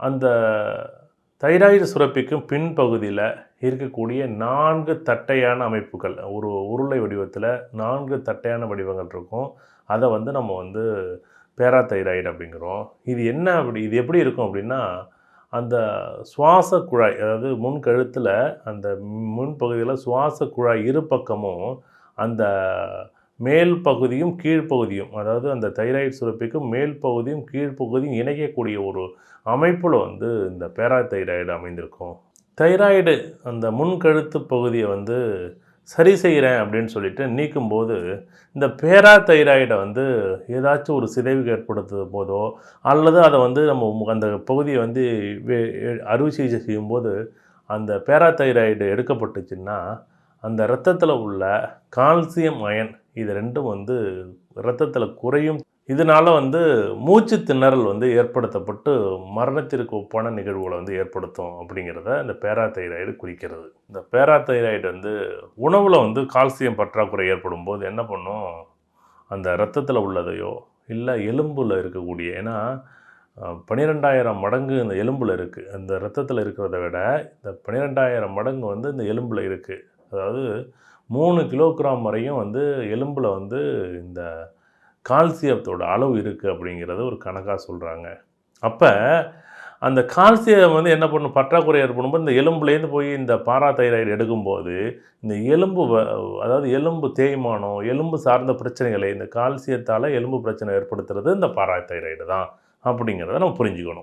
அந்த தைராய்டு சுரப்பிக்கும் பின்பகுதியில் இருக்கக்கூடிய நான்கு தட்டையான அமைப்புகள். ஒரு உருளை வடிவத்தில் நான்கு தட்டையான வடிவங்கள் இருக்கும். அதை வந்து நம்ம வந்து பேராதைராய்டு அப்படிங்கிறோம். இது என்ன அப்படி இது எப்படி இருக்கும் அப்படின்னா அந்த சுவாச குழாய் அதாவது முன் கழுத்தில் அந்த முன்பகுதியில் சுவாச குழாய் இரு பக்கமும் அந்த மேல் பகுதியும் கீழ்ப்பகுதியும் அதாவது அந்த தைராய்டு சுரப்பிக்கும் மேல் பகுதியும் கீழ்ப்பகுதியும் இணைக்கக்கூடிய ஒரு அமைப்பில் வந்து இந்த பேராதைராய்டு அமைந்திருக்கும். தைராய்டு அந்த முன்கழுத்து பகுதியை வந்து சரி செய்கிறேன் அப்படின்னு சொல்லிட்டு நீக்கும்போது இந்த பேரா தைராய்டை வந்து ஏதாச்சும் ஒரு சிதைவு ஏற்படுத்தும் போதோ அல்லது அதை வந்து நம்ம அந்த பகுதியை வந்து அறுவை சிகிச்சை செய்யும்போது அந்த பேரா தைராய்டு எடுக்கப்பட்டுச்சுன்னா அந்த இரத்தத்தில் உள்ள கால்சியம் அயன் இது ரெண்டும் வந்து இரத்தத்தில் குறையும். இதனால் வந்து மூச்சு திணறல் வந்து ஏற்படுத்தப்பட்டு மரணத்திற்கு ஒப்பான நிகழ்வுகளை வந்து ஏற்படுத்தும் அப்படிங்கிறத இந்த பேராதைராய்டு குறிக்கிறது. இந்த பேராதைராய்டு வந்து உணவில் வந்து கால்சியம் பற்றாக்குறை ஏற்படும் போது என்ன பண்ணும்? அந்த இரத்தத்தில் உள்ளதையோ இல்லை எலும்பில் இருக்கக்கூடிய ஏன்னா பன்னிரெண்டாயிரம் மடங்கு இந்த எலும்பில் இருக்குது அந்த இரத்தத்தில் இருக்கிறத விட இந்த பன்னிரெண்டாயிரம் மடங்கு வந்து இந்த எலும்பில் இருக்குது அதாவது மூணு கிலோகிராம் வரையும் வந்து எலும்பில் வந்து இந்த கால்சியத்தோட அளவு இருக்குது அப்படிங்கிறத ஒரு கணக்காக சொல்கிறாங்க அப்போ அந்த கால்சியம் வந்து என்ன பண்ணும்? பற்றாக்குறை ஏற்படும்போது இந்த எலும்புலேருந்து போய் இந்த பாராதைராய்டு எடுக்கும்போது இந்த எலும்பு வ- அதாவது எலும்பு தேய்மானம் எலும்பு சார்ந்த பிரச்சனைகளை இந்த கால்சியத்தால் எலும்பு பிரச்சனை ஏற்படுத்துறது இந்த பாராதைராய்டு தான் அப்படிங்கிறத நம்ம புரிஞ்சுக்கணும்.